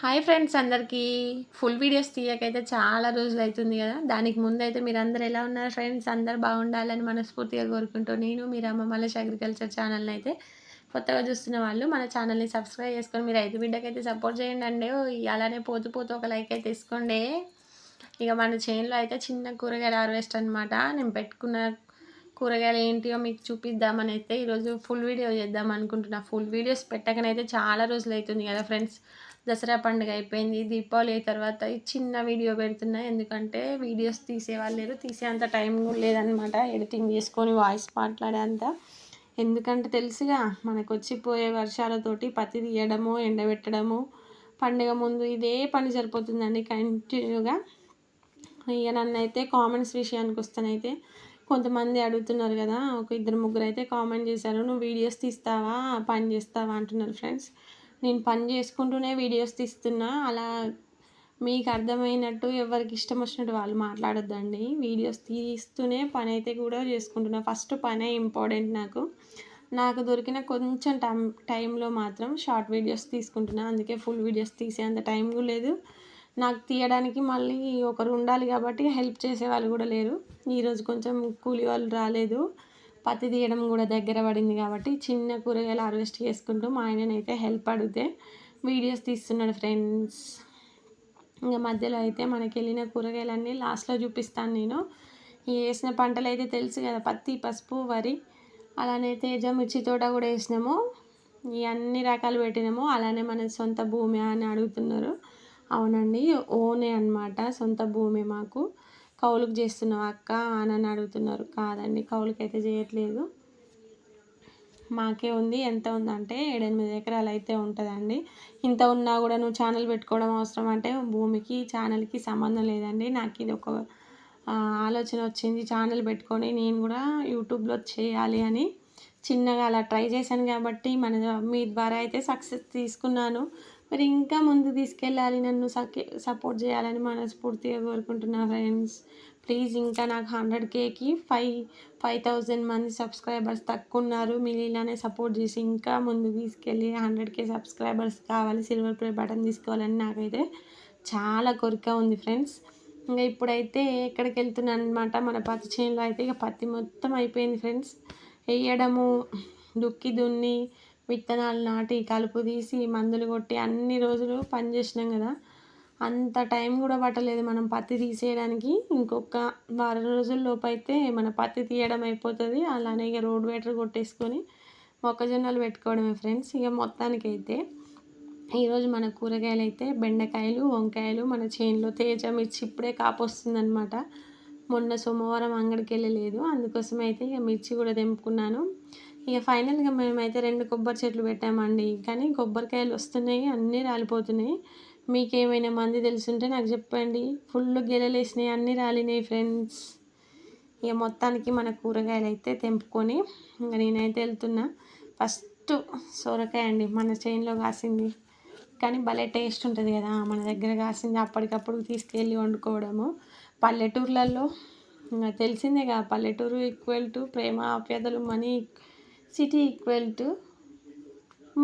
Hi friends అందరికీ. Full videos తీయకైతే చాలా రోజులు అవుతుంది కదా. దానికి ముందు అయితే మీరు అందరు ఎలా ఉన్నారు ఫ్రెండ్స్? అందరు బాగుండాలని మనస్ఫూర్తిగా కోరుకుంటూ నేను మీరు అమ్మ అగ్రికల్చర్ ఛానల్ని అయితే కొత్తగా చూస్తున్న వాళ్ళు మన ఛానల్ని సబ్స్క్రైబ్ చేసుకొని మీరు రైతు బిడ్డకైతే సపోర్ట్ చేయండి అండి అలానే పోతూ పోతూ ఒక లైక్ అయితే తీసుకోండి. ఇక మన చేనులో అయితే చిన్న కూరగాయల హార్వెస్ట్ అనమాట నేను పెట్టుకున్న కూరగాయలు ఏంటియో మీకు చూపిద్దామని అయితే ఈరోజు ఫుల్ వీడియో చేద్దాం అనుకుంటున్నా. ఫుల్ వీడియోస్ పెట్టకనైతే చాలా రోజులు అవుతుంది కదా ఫ్రెండ్స్ దసరా పండుగ అయిపోయింది దీపావళి అయిన తర్వాత చిన్న వీడియో పెడుతున్నా. ఎందుకంటే వీడియోస్ తీసేవాళ్ళు లేరు తీసేంత టైం కూడా లేదనమాట ఎడిటింగ్ చేసుకొని వాయిస్ మాట్లాడేంత ఎందుకంటే తెలుసుగా మనకు వచ్చిపోయే వర్షాలతోటి పత్తి తీయడము ఎండబెట్టడము పండుగ ముందు ఇదే పని సరిపోతుందండి. కంటిన్యూగా ఇక నన్ను అయితే కామెంట్స్ విషయానికి వస్తానైతే కొంతమంది అడుగుతున్నారు కదా ఒక ఇద్దరు ముగ్గురు అయితే కామెంట్ చేశారు నువ్వు వీడియోస్ తీస్తావా? పని చేస్తావా? అంటున్నారు ఫ్రెండ్స్ నేను పని చేసుకుంటూనే వీడియోస్ తీస్తున్నా. అలా మీకు అర్థమైనట్టు ఎవరికి ఇష్టం వచ్చినట్టు వాళ్ళు మాట్లాడొద్దండి. వీడియోస్ తీస్తూనే పని అయితే కూడా చేసుకుంటున్నా. ఫస్ట్ పనే ఇంపార్టెంట్ నాకు. నాకు దొరికిన కొంచెం టైం టైంలో మాత్రం షార్ట్ వీడియోస్ తీసుకుంటున్నా. అందుకే ఫుల్ వీడియోస్ తీసే అంత టైం కూడా లేదు. నాకు తీయడానికి మళ్ళీ ఒకరు ఉండాలి కాబట్టి హెల్ప్ చేసే వాళ్ళు కూడా లేరు. ఈరోజు కొంచెం కూలి వాళ్ళు రాలేదు. పత్తి తీయడం కూడా దగ్గర పడింది కాబట్టి చిన్న కూరగాయలు హార్వెస్ట్ చేసుకుంటూ మా ఆయననైతే హెల్ప్ అడిగితే వీడియోస్ తీస్తున్నాడు ఫ్రెండ్స్. ఇంకా మధ్యలో అయితే మనకి వెళ్ళిన కూరగాయలన్నీ లాస్ట్లో చూపిస్తాను నేను. వేసిన పంటలు అయితే తెలుసు కదా పత్తి పసుపు వరి అలానే తేజ మిర్చి తోట కూడా వేసినాము. ఈ అన్ని రకాలు పెట్టినాము. అలానే మన సొంత భూమి అని అడుగుతున్నారు. అవునండి ఓనే అనమాట సొంత భూమి మాకు. కౌలుకు చేస్తున్నావు అక్క అని అడుగుతున్నారు. కాదండి కౌలుకి అయితే చేయట్లేదు. మాకే ఉంది. ఎంత ఉందంటే ఏడెనిమిది ఎకరాలు అయితే ఉంటుందండి. ఇంత ఉన్నా కూడా నువ్వు ఛానల్ పెట్టుకోవడం అవసరం అంటే భూమికి ఛానల్కి సంబంధం లేదండి. నాకు ఇది ఒక ఆలోచన వచ్చింది. ఛానల్ పెట్టుకొని నేను కూడా యూట్యూబ్లో చేయాలి అని. చిన్నగా అలా ట్రై చేశాను కాబట్టి మన మీ ద్వారా అయితే సక్సెస్ తీసుకున్నాను. మరి ఇంకా ముందు తీసుకెళ్ళాలి నన్ను సపోర్ట్ చేయాలని మనస్ఫూర్తిగా కోరుకుంటున్నా ఫ్రెండ్స్. ప్లీజ్ ఇంకా నాకు హండ్రెడ్ కేకి ఫైవ్ ఫైవ్ థౌజండ్ మంది సబ్స్క్రైబర్స్ తక్కువ ఉన్నారు మీరు ఇలానే సపోర్ట్ చేసి ఇంకా ముందు తీసుకెళ్ళి హండ్రెడ్ కే సబ్స్క్రైబర్స్ కావాలి సిల్వర్ ప్లే బటన్ తీసుకోవాలని నాకైతే చాలా కోరిక ఉంది ఫ్రెండ్స్. ఇంకా ఇప్పుడైతే ఎక్కడికి వెళ్తున్నాను అనమాట మన పత్తి చేనులో అయితే ఇక పత్తి మొత్తం అయిపోయింది ఫ్రెండ్స్. వేయడము దుక్కి దున్ని విత్తనాలు నాటి కలుపు తీసి మందులు కొట్టి అన్ని రోజులు పని చేసినాం కదా. అంత టైం కూడా పట్టలేదు మనం పత్తి తీసేయడానికి. ఇంకొక వారం రోజుల లోపు అయితే మన పత్తి తీయడం అయిపోతుంది. అలానే ఇక రోడ్ వేటర్ కొట్టేసుకొని మొక్కజొన్నలు పెట్టుకోవడమే ఫ్రెండ్స్. ఇక మొత్తానికి అయితే ఈరోజు మన కూరగాయలు అయితే బెండకాయలు వంకాయలు మన చేనులో తేజ మిర్చి ఇప్పుడే కాపొస్తుందనమాట మొన్న సోమవారం అంగడికి వెళ్ళలేదు. అందుకోసం అయితే ఇక మిర్చి కూడా తెంపుకున్నాను. ఇక ఫైనల్గా మేమైతే రెండు కొబ్బరి చెట్లు పెట్టామండి. కానీ కొబ్బరికాయలు వస్తున్నాయి అన్నీ రాలిపోతున్నాయి. మీకు ఏమైనా మంది తెలుసుంటే నాకు చెప్పండి. ఫుల్ గెలలేసినాయి అన్నీ రాలినాయి ఫ్రెండ్స్. ఇక మొత్తానికి మన కూరగాయలు అయితే తెంపుకొని ఇంకా నేనైతే వెళ్తున్నా. ఫస్ట్ సొరకాయ అండి మన చేనులో కాసింది. కానీ భలే టేస్ట్ ఉంటుంది కదా మన దగ్గర కాసింది. అప్పటికప్పుడు తీసుకెళ్ళి వండుకోవడము. పల్లెటూర్లలో ఇంకా తెలిసిందే కదా పల్లెటూరు ఈక్వల్ టు ప్రేమ ఆప్యాతలు money city equal to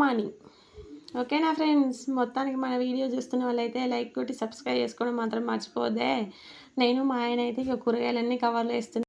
money. Okay నా ఫ్రెండ్స్? మొత్తానికి మన వీడియో చూస్తున్న వాళ్ళైతే లైక్ కొట్టి సబ్స్క్రైబ్ చేసుకోవడం మాత్రం మర్చిపోదే నేను మా ఆయన అయితే ఇక కూరగాయలన్నీ కవర్లో వేస్తున్నాను